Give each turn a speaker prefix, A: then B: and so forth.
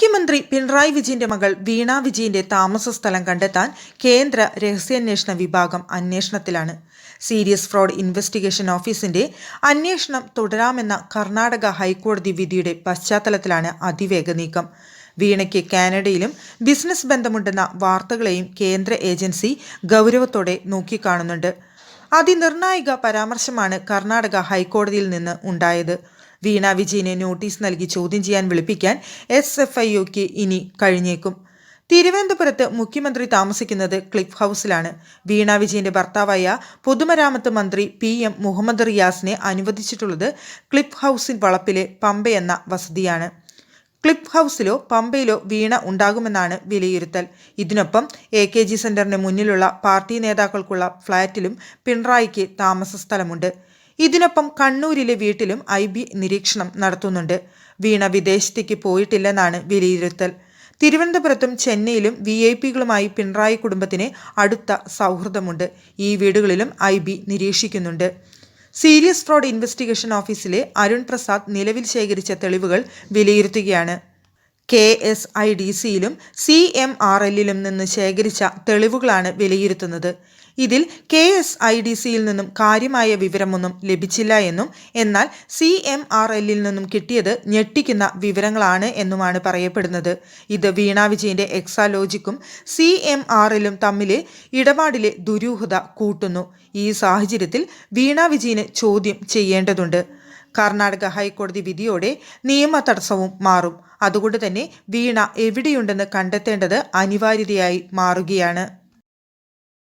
A: മുഖ്യമന്ത്രി പിണറായി വിജയന്റെ മകൾ വീണ വിജയന്റെ താമസ സ്ഥലം കണ്ടെത്താൻ കേന്ദ്ര രഹസ്യാന്വേഷണ വിഭാഗം അന്വേഷണത്തിലാണ്. സീരിയസ് ഫ്രോഡ് ഇൻവെസ്റ്റിഗേഷൻ ഓഫീസിന്റെ അന്വേഷണം തുടരാമെന്ന കർണാടക ഹൈക്കോടതി വിധിയുടെ പശ്ചാത്തലത്തിലാണ് അതിവേഗ നീക്കം. വീണയ്ക്ക് കാനഡയിലും ബിസിനസ് ബന്ധമുണ്ടെന്ന വാർത്തകളെയും കേന്ദ്ര ഏജൻസി ഗൗരവത്തോടെ നോക്കിക്കാണുന്നുണ്ട്. അതിനിർണായക പരാമർശമാണ് കർണാടക ഹൈക്കോടതിയിൽ നിന്ന് ഉണ്ടായത്. വീണ വിജയനെ നോട്ടീസ് നൽകി ചോദ്യം ചെയ്യാൻ വിളിപ്പിക്കാൻ എസ് എഫ് ഐ ഒക്ക് ഇനി കഴിഞ്ഞേക്കും. തിരുവനന്തപുരത്ത് മുഖ്യമന്ത്രി താമസിക്കുന്നത് ക്ലിഫ് ഹൗസിലാണ്. വീണ വിജയന്റെ ഭർത്താവായ പൊതുമരാമത്ത് മന്ത്രി പി എം മുഹമ്മദ് റിയാസിനെ അനുവദിച്ചിട്ടുള്ളത് ക്ലിഫ് ഹൗസിൻ വളപ്പിലെ പമ്പയെന്ന വസതിയാണ്. ക്ലിഫ് ഹൗസിലോ പമ്പയിലോ വീണ ഉണ്ടാകുമെന്നാണ് വിലയിരുത്തൽ. ഇതിനൊപ്പം എ കെ ജി സെന്ററിന് മുന്നിലുള്ള പാർട്ടി നേതാക്കൾക്കുള്ള ഫ്ളാറ്റിലും പിണറായിക്ക് താമസ സ്ഥലമുണ്ട്. ഇതിനൊപ്പം കണ്ണൂരിലെ വീട്ടിലും ഐ ബി നിരീക്ഷണം നടത്തുന്നുണ്ട്. വീണ വിദേശത്തേക്ക് പോയിട്ടില്ലെന്നാണ് വിലയിരുത്തൽ. തിരുവനന്തപുരത്തും ചെന്നൈയിലും വി ഐ പികളുമായി പിണറായി കുടുംബത്തിന് അടുത്ത സൗഹൃദമുണ്ട്. ഈ വീടുകളിലും ഐ ബി നിരീക്ഷിക്കുന്നുണ്ട്. സീരിയസ് ഫ്രോഡ് ഇൻവെസ്റ്റിഗേഷൻ ഓഫീസിലെ അരുൺ പ്രസാദ് നിലവിൽ ശേഖരിച്ച തെളിവുകൾ വിലയിരുത്തുകയാണ്. കെ എസ് ഐ ഡി സിയിലും സി എം ആർ എല്ലിലും നിന്ന് ശേഖരിച്ച തെളിവുകളാണ് വിലയിരുത്തുന്നത്. ഇതിൽ കെ എസ് ഐ ഡി സിയിൽ നിന്നും കാര്യമായ വിവരമൊന്നും ലഭിച്ചില്ല എന്നും എന്നാൽ സി എം ആർ എല്ലിൽ നിന്നും കിട്ടിയത് ഞെട്ടിക്കുന്ന വിവരങ്ങളാണ് എന്നുമാണ് പറയപ്പെടുന്നത്. ഇത് വീണ വിജയന്റെ എക്സാലോജിക്കും സി എം എല്ലും തമ്മിലെ ഇടപാടിലെ ദുരൂഹത കൂട്ടുന്നു. ഈ സാഹചര്യത്തിൽ വീണ വിജയന് ചോദ്യം ചെയ്യേണ്ടതുണ്ട്. കർണാടക ഹൈക്കോടതി വിധിയോടെ നിയമ തടസ്സവും മാറും. അതുകൊണ്ട് തന്നെ വീണ എവിടെയുണ്ടെന്ന് കണ്ടെത്തേണ്ടത് അനിവാര്യതയായി മാറുകയാണ്.